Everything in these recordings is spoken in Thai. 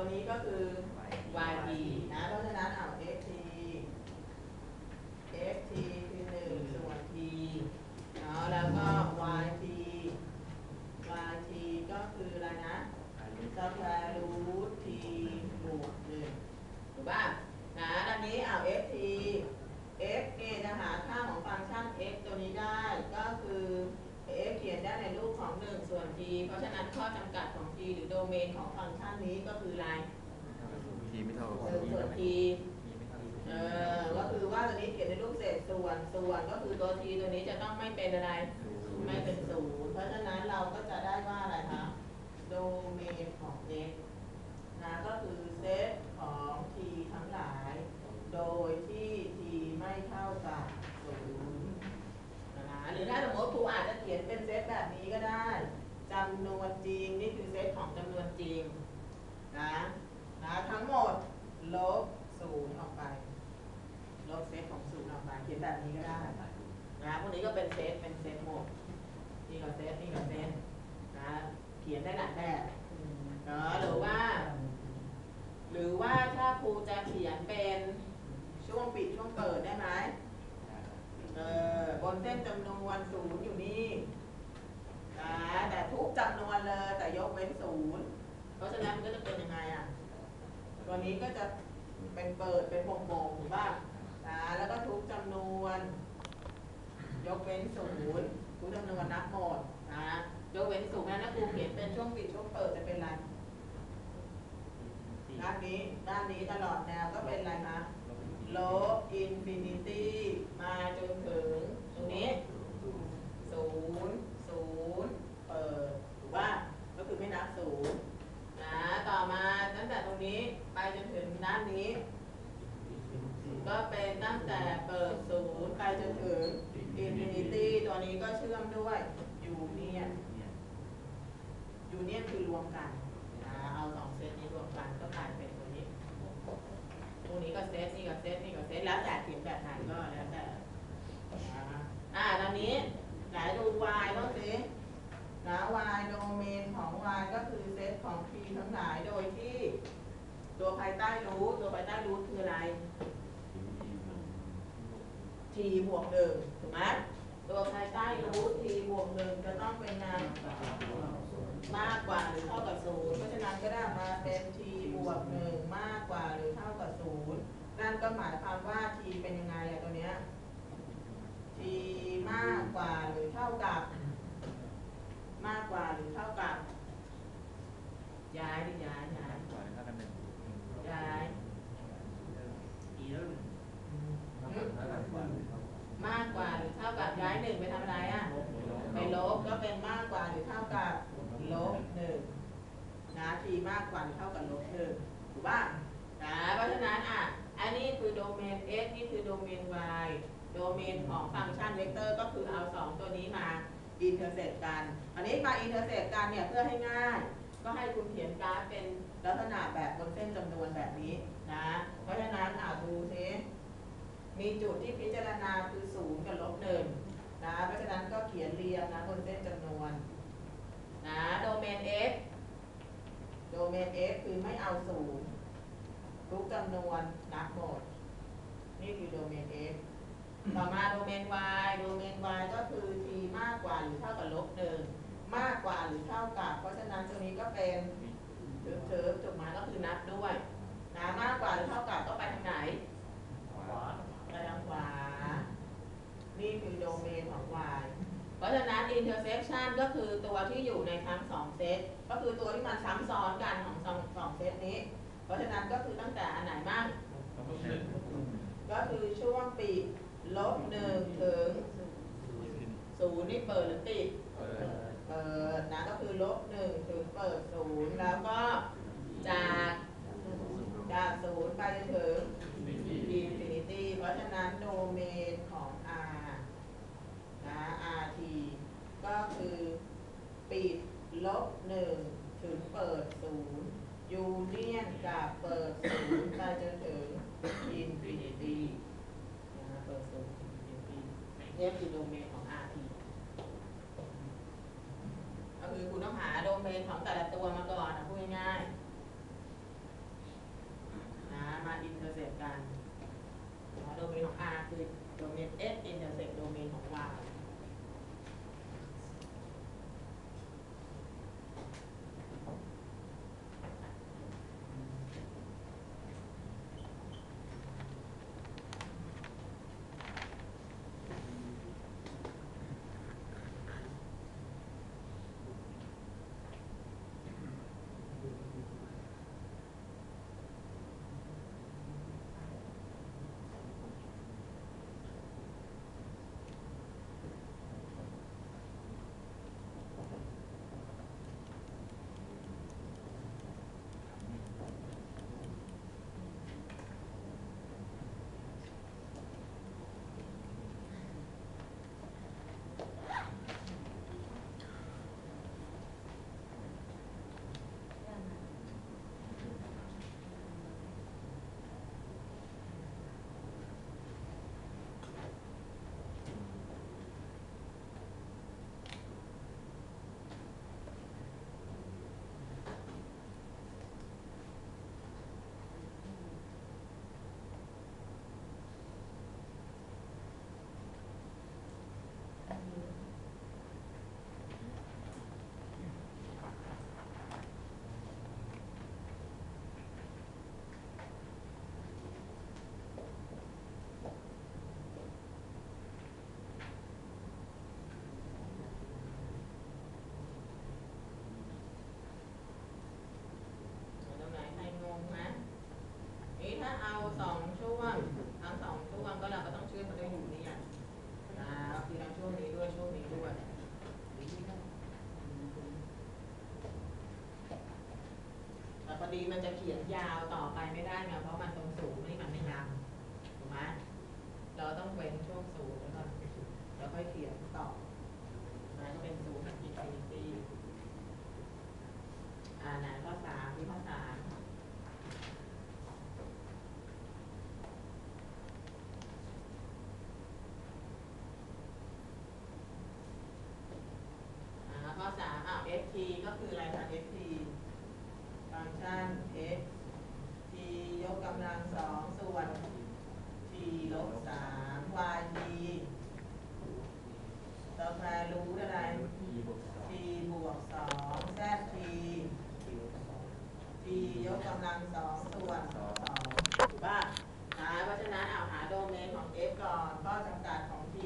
ตัวนี้ก็คือ yt นะ เพราะฉะนั้นเอา ft ft คือหนึ่งส่วน t เนาะแล้วก็ yt yt ก็คืออะไรนะ สแควร์รูท t บวกหนึ่งถูกป่ะนะดังนี้เอา ft f เนี่ยจะหาค่าของฟังก์ชัน x ตัวนี้ได้ ก็คือ f เขียน ได้ในรูปของ1ส่วน t เพราะฉะนั้นข้อจำกัดของ t หรือโดเมนของฟังก์ชันนี้ก็คืออะไรทีไม่เท่ากับหนึ่งส่วน t เออก็คือว่าตัวนี้เขียนในรูปเศษส่วนส่วนก็คือตัว t ตัวนี้จะต้องไม่เป็นอะไร ไม่เป็นศูนย์เพราะฉะนั้นเราก็จะได้ว่าอะไรคะโดเมนของ x นะก็คือเซตของ t ทั้งหลาย โดยที่ t ไม่เท่ากับศูนย์นะ หรือถ้าสมมติครูอาจจะเขียนเป็นเซตแบบนี้ก็ได้จำนวนจริงนี่คือเซตของจำนวนจริงนะนะทั้งหมดลบศูนย์ออกไป ลบเซตของศูนย์ออกไปเขียนแบบนี้ก็ได้นะพวกนี้ก็เป็นเซตเป็นเซตหมดนี่ก็เซตนี่ก็เซตนะเขียนได้หลายแบบเนาะหรือว่า หรือว่าถ้าครูจะเขียนเป็นช่วงปิดช่วงเปิดได้ไหม เออบนเส้นจำนวนศูนย์อยู่นี่นะแต่ทุกจำนวนเลยแต่ยกเว้นศูนย์เพราะฉะนั้นมันก็จะเป็นยังไงอะ ตัวนี้ก็จะเป็นเปิดเป็นวงๆถูกป่ะนะแล้วก็ทุกจำนวน ยกเว้นศูนย์ทุกจำนวนนับหมดนะยกเว้นศูนย์นะนะครูเขียนเป็นช่วงปิดช่วงเปิดจะเป็นอะไรด้านนี้ด้านนี้ตลอดแนวก็เป็นอะไรคะลบอินฟินิตี้มาจนถึงตรงนี้ศูนย์ศูนย์เปิดถูกป่ะก็คือไม่นับศูนย์นะต่อมาตั้งแต่ตรงนี้ไปจนถึงด้านนี้ ก็เป็นตั้งแต่เปิดศูนย์ไปจนถึงอินฟินิตี้ตัวนี้ก็เชื่อมด้วยยูเนียน ยูเนียนคือร วมกันเอาสองเซตนี้รวมกันก็กลายเป็นตัวนี้ตัวนี้ก็เซตนี่ก็เซตนี่ก็เซตแล้วแต่เขียนแบบไหนก็แล้วแต่อ่าตอนนี้ไหนดู y บ้างสินะ y โดเมนของ y ก็คือเซตของ t ทั้งหลายโดยที่ ตัวภายใต้รู้ตัวภายใต้รู้คืออะไร t บวกหนึ่งถูกไหมตัวภายใต้รู้ t บวกหนึ่งจะต้องเป็นงาน มากกว่าหรือเท่ากับศูนย์เพราะฉะนั้นก็ได้มาเป็น t บวกหนึ่งมากกว่าหรือเท่ากับศูนย์นั่นก็หมายความว่า t เป็นยังไงอะตัวเนี้ย t มากกว่าหรือเท่ากับ มากกว่าหรือเท่ากับ ย้ายดิย้ายย้ายย้ายมากกว่าหรือเท่ากับย้ายหนึ่งไปทำอะไรอะไปลบก็เป็นมากกว่าหรือเท่ากับลบหนึ่งนะ t มากกว่าหรือเท่ากับลบหนึ่งถูกป่ะนะเพราะฉะนั้นอะ อันนี้คือโด เมน x นี่คือโดเมน y โดเมนของฟังก์ชันเวกเตอร์ก็คือเอาสองตัวนี้มาอินเทอร์เซกกันอันนี้มาอินเทอร์เซกกันเนี่ยเพื่อให้ง่าย ก็ให้คุณเขียนกราฟเป็นลักษณะแบบบนเส้นจำนวนแบบนี้นะ เพราะฉะนั้นอะดูซิมีจุดที่พิจารณาคือศูนย์กับลบหนึ่งนะ เพราะฉะนั้นก็เขียนเรียงนะบนเส้นจำนวนนะโดเมน x โดเมน x คือไม่เอาศูนย์ทุกจำนวนนับหมด นี่คือโดเมน x ต่อมาโดเมน y โดเมน y ก็คือ t มากกว่าหรือเท่ากับลบหนึ่งมากกว่าหรือเท่ากับ เพราะฉะนั้นตัวนี้ก็เป็นเทิร์ฟเทิร์ฟจุดหมาก็คือนับด้วยนะมากกว่าหรือเท่ากับก็ไปทางไหนไปทางขวา นี่คือโดเมนของ y เพราะฉะนั้น intersection ก็คือตัวที่อยู่ในทั้งสองเซตก็คือตัวที่มันซ้ำซ้อนกันของสองสองเซตนี้ เพราะฉะนั้นก็คือตั้งแต่อันไหนบ้าง ก็คือช่วงปีกลบหนึ่งถึงศู นย์นี่เปิดหรือปิดเปิดนะก็คือลบหนึ่งถึงเปิดศูนย์แล้วก็จากจากศูนย์ไปจนถึง infinity เพราะฉะนั้นโดเมนของ R นะ RT ก็คือปิดลบหนึ่งถึงเปิดศูนย์ยูเนียนกับเปิดศูนย์ไปจนถึง infinity นะเปิดศูนย์ถึง infinity เนี่ยคือโดเมนของ RT คือคุณต้องหาโดเมนของแต่ละตัวมาก่อนนะพูดง่ายๆนะมาอินเตอร์เซ็ปกันโดเมนของ R คือโดเมน S มันจะเขียนยาวต่อไปไม่ได้ไงเพราะมันตรงสูงนี่มันไม่นำถูกไหมเราต้องเว้นช่วงสูงแล้วก็แล้วค่อยเขียนต่อมันก็เป็นศูนย์อินฟินิตี้อ่าไหนข้อสามที่ข้อสามอ่าข้อสามอ้าว ft ก็คืออะไรคะ ft ฟังก์ชัน x t ยกกำลังสองส่วน t ลบสาม y t รู้อะไร t บวกสอง z t t ยกกำลังสองส่วนสองถูกป่ะนะเพราะฉะนั้นเอาหาโดเมนของ f ก่อนข้อจำกัดของ t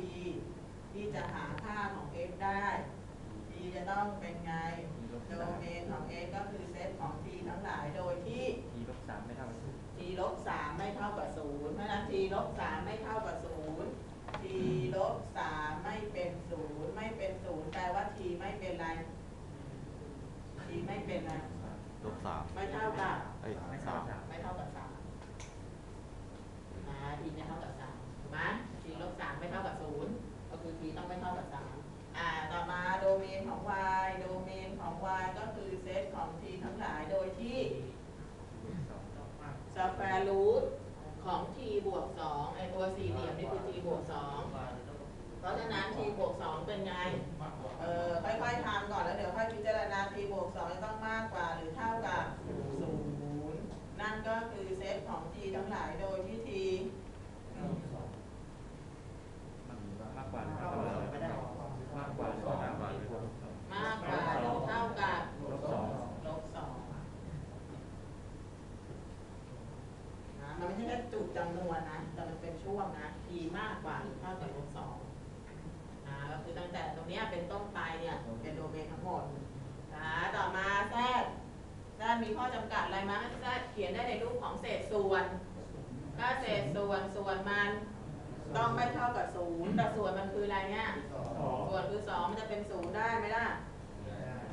ที่จะหาค่าของ f ได้ t จะต้องเป็นไง โดเมนของ x ก็คือเซตของ t ทั้งหลายโดยที่ ทีลบสามไม่เท่ากับศูนย์ t ลบสามไม่เท่ากับศูนย์เพราะฉะนั้น t ลบสามไม่เท่ากับศูนย์ t ลบสามไม่เป็นศูนย์ไม่เป็นศูนย์แปลว่า t ไม่เป็นไร t ไม่เป็นไร ลบสาม ไม่เท่ากับ เอ้ย ไม่ สา เท่าม กับสาม ไม่เท่ากับสามนะ t ไม่เท่ากับสามถูกไหม t ลบสามไม่เท่ากับศูนย์ก็คือ t ต้องไม่เท่ากับสามอ่า ต่อมาโดเมนของ y โดเมนของ y ก็คือเซตของ t ทั้งหลายโดยที่ สองาแฟรูทของ t บวกสองไอตัวสี่เหลี่ยมนี่คือ t บวกสองเพราะฉะนั้น t บวกสองเป็นไง เออค่อยๆทำก่อนแล้วเดี๋ยวค่อยพิจารณา t บวกสองจะต้องมากกว่าหรือเท่ากับศูนย์นั่นก็คือเซตของ t ทั้งหลายโดยที่ t มากกว่าหรือเท่ากับมากกว่าหรือเท่ากับ มากกว่าหรือเท่ากับ ลบสอง ลบสองนะมันไม่ใช่แค่จุดจำนวนนะ แต่มันเป็นช่วงนะ t มากกว่าหรือเท่ากับลบสองนะก็คือตั้งแต่ตรงเนี้ยเป็นต้นไปเนี่ยเป็นโดเมนทั้งหมดนะต่อมาแทรกแทรกมีข้อจำกัดอะไรมั้งแทรกเขียนได้ในรูปของเศษส่วนถ้าเศษส่วนส่วนมันต้องไม่เท่ากับศูนย์แต่ส่วนมันคืออะไรเนี่ยส่วนคือสองมันจะเป็นศูนย์ได้ไหมล่ะ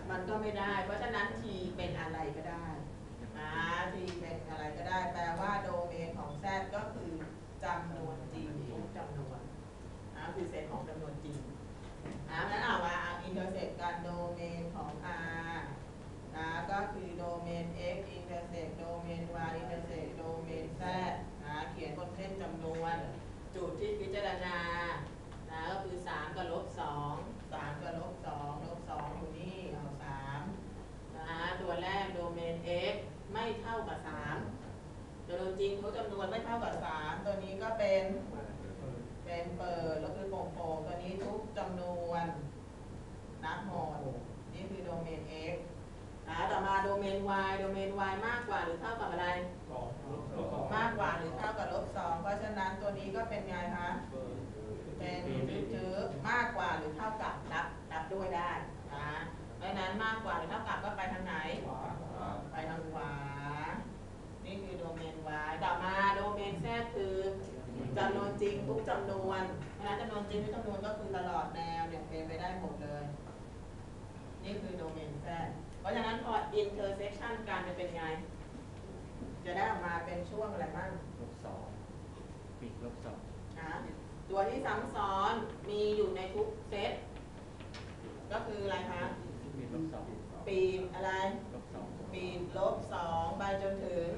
มันก็ไม่ได้ เพราะฉะนั้น t เป็นอะไรก็ได้อ่า t เป็นอะไรก็ได้ แปลว่าโดเมนของ z ก็คือจำนวนจริงทุกจำนวนอ่าคือเซตของจำนวนจริงอ่างั้นเอาว่าเอาอินเตอร์เซกกันโดเมนของ r นะก็คือโดเมน x อินเตอร์เซกโดเมน y อินเตอร์เซกโดเมน z นะเขียนบนเส้นจำนวน จุดที่พิจารณานะก็คือสามกับลบสองสามกับลบสองลบสองอยู่นี่เอาสามนะตัวแรกโดเมน x ไม่เท่ากับสามจำนวนจริงทุกจำนวนไม่เท่ากับสามตัวนี้ก็เป็นเป็นเปิดแล้วคือโป่งโป่งตัวนี้ทุกจำนวนนับหมดนี่คือโดเมน x เมน y โดเมน y มากกว่าหรือเท่ากับอะไรมากกว่าหรือเท่ากับลบสองเพราะฉะนั้นตัวนี้ก็เป็นไงคะ เป็นจืดๆมากกว่าหรือเท่ากับนับนับด้วยได้นะเพราะฉะนั้นมากกว่าหรือเท่ากับก็ไปทางไหนไปทางขวา นี่คือโดเมน y ต่อมาโดเมน z คือจำนวนจริงทุกจำนวนเพราะฉะนั้นจำนวนจริงทุกจำนวนก็คือตลอดแนวเนี่ยเป็นไปได้หมดเลย นี่คือโดเมน z เพราะฉะนั้นพอ intersection กันจะเป็นไง จะได้ออกมาเป็นช่วงอะไรบ้างลบสองปีกลบสองนะตัวที่ซ้ำซ้อนมีอยู่ในทุกเซต ก็คืออะไรคะ ปีกลบสองปีบอะไร ลบสองปีบลบสองไปจนถึง